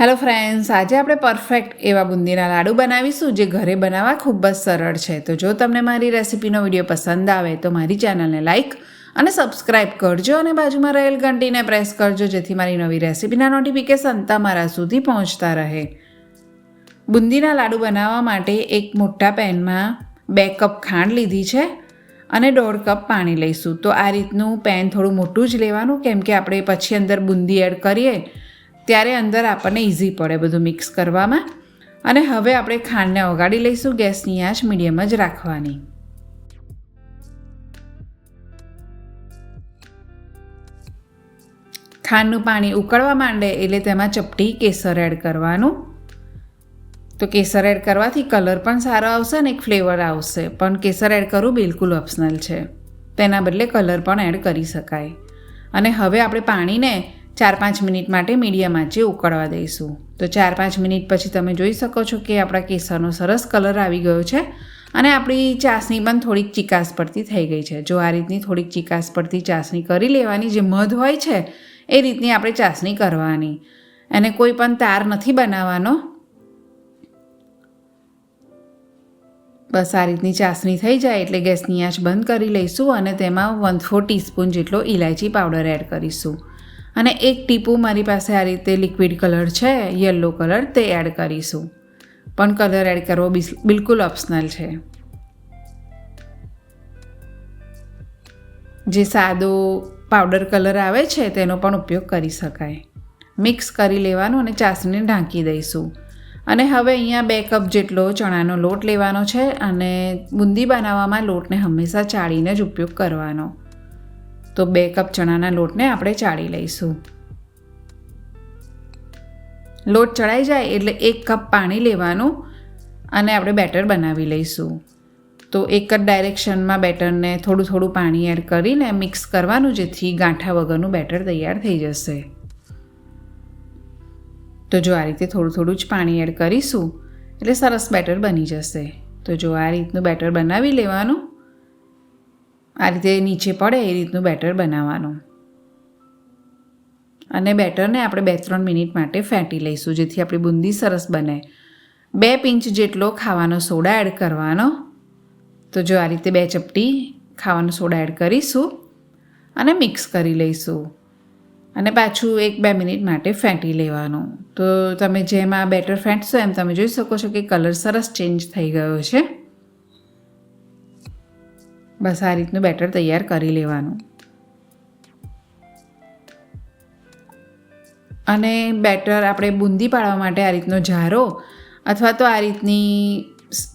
Hello friends, આજે આપણે perfect એવા બુંદીના લાડુ બનાવીશું જે ઘરે બનાવવા ખૂબ જ સરળ છે. તો જો તમને મારી રેસિપીનો વીડિયો પસંદ આવે તો મારી ચેનલને લાઇક અને સબસ્ક્રાઇબ કરજો અને બાજુમાં રહેલ ઘંટીને પ્રેસ કરજો જેથી મારી નવી રેસિપીના નોટિફિકેશન તમારા સુધી પહોંચતા રહે. બુંદીના લાડુ બનાવવા માટે એક મોટા પેનમાં બે કપ ખાંડ લીધી છે અને દોઢ કપ પાણી લઈશું. તો આ રીતનું પેન થોડું મોટું જ લેવાનું, કેમ કે આપણે પછી અંદર બુંદી એડ કરીએ ત્યારે અંદર આપણને ઇઝી પડે બધું મિક્સ કરવામાં. અને હવે આપણે ખાંડને ઓગાળી લઈશું, ગેસની આંચ મીડિયમ જ રાખવાની. ખાંડનું પાણી ઉકળવા માંડે એટલે તેમાં ચપટી કેસર એડ કરવાનું. તો કેસર એડ કરવાથી કલર પણ સારો આવશે અને એક ફ્લેવર આવશે. પણ કેસર એડ કરવું બિલકુલ ઓપ્શનલ છે. તેના બદલે કલર પણ એડ કરી શકાય. અને હવે આપણે પાણીને ચાર પાંચ મિનિટ માટે મીડિયમ આંચે ઉકળવા દઈશું. તો ચાર પાંચ મિનિટ પછી તમે જોઈ શકો છો કે આપણા કેસરનો સરસ કલર આવી ગયો છે અને આપણી ચાસણી પણ થોડીક ચિકાસ પડતી થઈ ગઈ છે. જો આ રીતની થોડીક ચિકાસ પડતી ચાસણી કરી લેવાની જે મધ હોય છે, એ રીતની આપણે ચાસણી કરવાની. એને કોઈ પણ તાર નથી બનાવવાનો. બસ આ રીતની ચાસણી થઈ જાય એટલે ગેસની આંચ બંધ કરી લઈશું અને તેમાં વન ફોર ટીસ્પૂન જેટલો ઇલાયચી પાવડર એડ કરીશું. અને એક ટીપું મારી પાસે આ રીતે લિક્વિડ કલર છે યલો કલર તે એડ કરીશું. પણ કલર એડ કરવો બિલકુલ ઓપ્શનલ છે. જે સાદો પાવડર કલર આવે છે, તેનો પણ ઉપયોગ કરી શકાય. મિક્સ કરી લેવાનું અને ચાસણીને ઢાંકી દઈશું. અને હવે અહીંયા બે કપ જેટલો ચણાનો લોટ લેવાનો છે અને બુંદી બનાવવામાં લોટને હંમેશા ચાળીને જ ઉપયોગ કરવાનો. તો બે કપ ચણાના લોટને આપણે ચાળી લઈશું. લોટ ચડાઈ જાય એટલે એક કપ પાણી લેવાનું અને આપણે બેટર બનાવી લઈશું. તો એક જ ડાયરેક્શનમાં બેટરને થોડું થોડું પાણી એડ કરીને મિક્સ કરવાનું, જેથી ગાંઠા વગરનું બેટર તૈયાર થઈ જશે. તો જો આ રીતે થોડું થોડું જ પાણી એડ કરીશું, એટલે સરસ બેટર બની જશે. તો જો આ રીતનું બેટર બનાવી લેવાનું આ રીતે નીચે પડે એ રીતનું બેટર બનાવવાનું. અને બેટરને આપણે બે ત્રણ મિનિટ માટે ફેંટી લઈશું, જેથી આપણી બુંદી સરસ બને. બે પિંચ જેટલો ખાવાનો સોડા એડ કરવાનો. તો જો આ રીતે બે ચપટી ખાવાનો સોડા એડ કરીશું અને મિક્સ કરી લઈશું. અને પાછું એક બે મિનિટ માટે ફેંટી લેવાનું. તો તમે જેમ આ બેટર ફેંટશો એમ તમે જોઈ શકો છો કે કલર સરસ ચેન્જ થઈ ગયો છે. બસ આ રીતનું બેટર તૈયાર કરી લેવાનું. અને બેટર આપણે બુંદી પાડવા માટે આ રીતનો ઝારો અથવા તો આ રીતની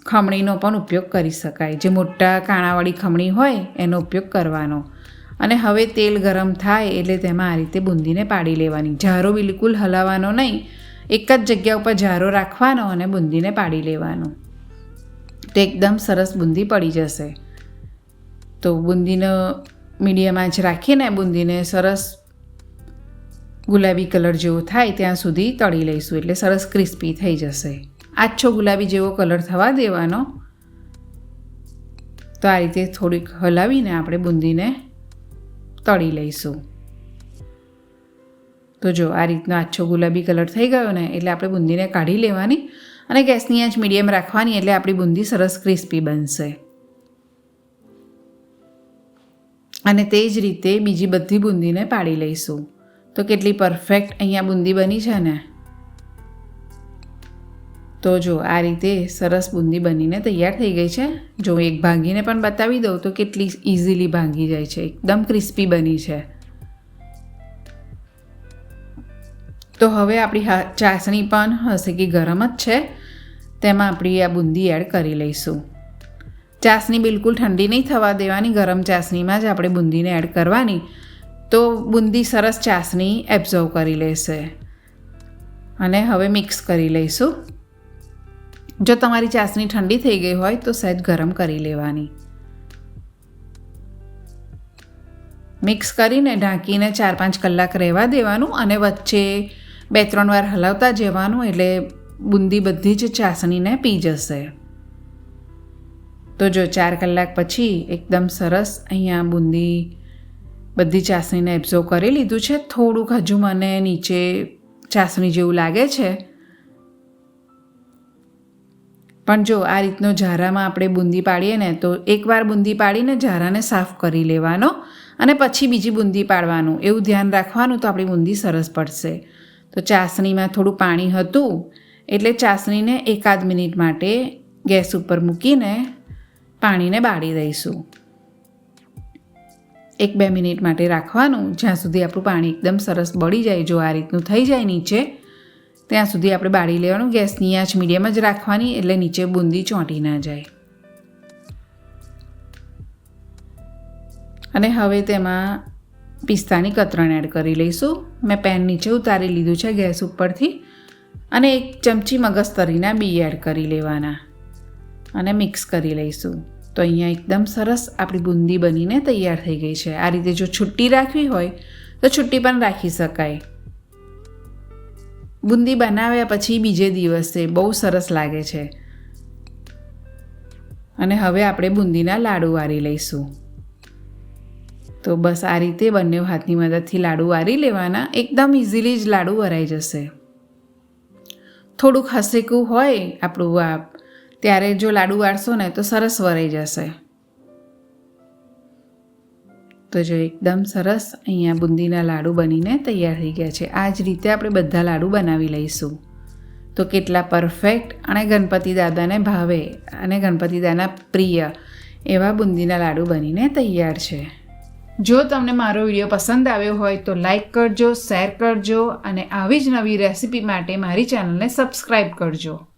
ખમણીનો પણ ઉપયોગ કરી શકાય. જે મોટા કાણાવાળી ખમણી હોય એનો ઉપયોગ કરવાનો. અને હવે તેલ ગરમ થાય એટલે તેમાં આ રીતે બુંદીને પાડી લેવાની. ઝારો બિલકુલ હલાવવાનો નહીં, એક જ જગ્યા ઉપર ઝારો રાખવાનો અને બુંદીને પાડી લેવાનો. તો એકદમ સરસ બુંદી પડી જશે. તો બુંદીનો મીડિયમ આંચ રાખીને બુંદીને સરસ ગુલાબી કલર જેવો થાય ત્યાં સુધી તળી લઈશું. એટલે સરસ ક્રિસ્પી થઈ જશે. આછો ગુલાબી જેવો કલર થવા દેવાનો. તો આ રીતે થોડીક હલાવીને આપણે બુંદીને તળી લઈશું. તો જો આ રીતનો આછો ગુલાબી કલર થઈ ગયો ને, એટલે આપણે બુંદીને કાઢી લેવાની અને ગેસની આંચ મીડિયમ રાખવાની, એટલે આપણી બુંદી સરસ ક્રિસ્પી બનશે. અને તે જ રીતે બીજી બધી બુંદીને પાડી લઈશું. તો કેટલી પરફેક્ટ અહીંયા બુંદી બની છે ને? તો જો, આ રીતે સરસ બુંદી બનીને તૈયાર થઈ ગઈ છે. જો એક ભાંગીને પણ બતાવી દઉં તો કેટલી ઇઝીલી ભાંગી જાય છે. એકદમ ક્રિસ્પી બની છે. તો હવે આપણી ચાસણી પણ હશે કે ગરમ જ છે. તેમાં આપણી આ બુંદી એડ કરી લઈશું. ચાસણી બિલકુલ ઠંડી નહીં થવા દેવાની, ગરમ ચાસણીમાં જ આપણે બુંદીને એડ કરવાની. તો બુંદી સરસ ચાસણી એબ્ઝર્વ કરી લેશે. અને હવે મિક્સ કરી લઈશું. જો તમારી ચાસણી ઠંડી થઈ ગઈ હોય તો સહેજ ગરમ કરી લેવાની. મિક્સ કરીને ઢાંકીને ચાર પાંચ કલાક રહેવા દેવાનું અને વચ્ચે બે ત્રણ વાર હલાવતા જવાનું એટલે બુંદી બધી જ ચાસણીને પી જશે. તો જો ચાર કલાક પછી એકદમ સરસ અહીંયા બુંદી બધી ચાસણીને એબ્ઝોર્વ કરી લીધું છે. થોડુંક હજુ મને નીચે ચાસણી જેવું લાગે છે. પણ જો આ રીતનો ઝારામાં આપણે બુંદી પાડીએ ને તો એકવાર બુંદી પાડીને ઝારાને સાફ કરી લેવાનો અને પછી બીજી બુંદી પાડવાનું. એવું ધ્યાન રાખવાનું તો આપણી બુંદી સરસ પડશે. તો ચાસણીમાં થોડું પાણી હતું એટલે ચાસણીને એકાદ મિનિટ માટે ગેસ ઉપર મૂકીને પાણીને બાળી દઈશું. એક બે મિનિટ માટે રાખવાનું. જ્યાં સુધી આપણું પાણી એકદમ સરસ બળી જાય, જો આ રીતનું થઈ જાય નીચે, ત્યાં સુધી આપણે બાળી લેવાનું. ગેસની આંચ મીડિયમ જ રાખવાની, એટલે નીચે બુંદી ચોંટી ના જાય. અને હવે તેમાં પિસ્તાની કતરણ એડ કરી લઈશું. મેં પેન નીચે ઉતારી લીધું છે ગેસ ઉપરથી. અને એક ચમચી મગજતરીના બી એડ કરી લેવાના. અને મિક્સ કરી લઈશું. તો અહીંયા એકદમ સરસ આપણી બુંદી બનીને તૈયાર થઈ ગઈ છે. આ રીતે જો છુટ્ટી રાખવી હોય, તો છુટ્ટી પણ રાખી શકાય. બુંદી બનાવ્યા પછી બીજે દિવસે બહુ સરસ લાગે છે. અને હવે આપણે બુંદીના લાડુ વારી લઈશું. તો બસ આ રીતે બંને હાથની મદદથી લાડુ વારી લેવાના. એકદમ ઇઝીલી જ લાડુ વરાઈ જશે. થોડુંક હસેકું હોય આપણું આ ત્યારે જો લાડુ વાળશો ને તો સરસ વરાઈ જશે. તો જો એકદમ સરસ અહીંયા બુંદીના લાડુ બનીને તૈયાર થઈ ગયા છે. આ જ રીતે આપણે બધા લાડુ બનાવી લઈશું. તો કેટલા પરફેક્ટ અને ગણપતિ દાદાને ભાવે અને ગણપતિ દાદાના પ્રિય એવા બુંદીના લાડુ બનીને તૈયાર છે. જો તમને મારો વીડિયો પસંદ આવ્યો હોય તો લાઈક કરજો શેર કરજો અને આવી જ નવી રેસિપી માટે મારી ચેનલને સબસ્ક્રાઈબ કરજો.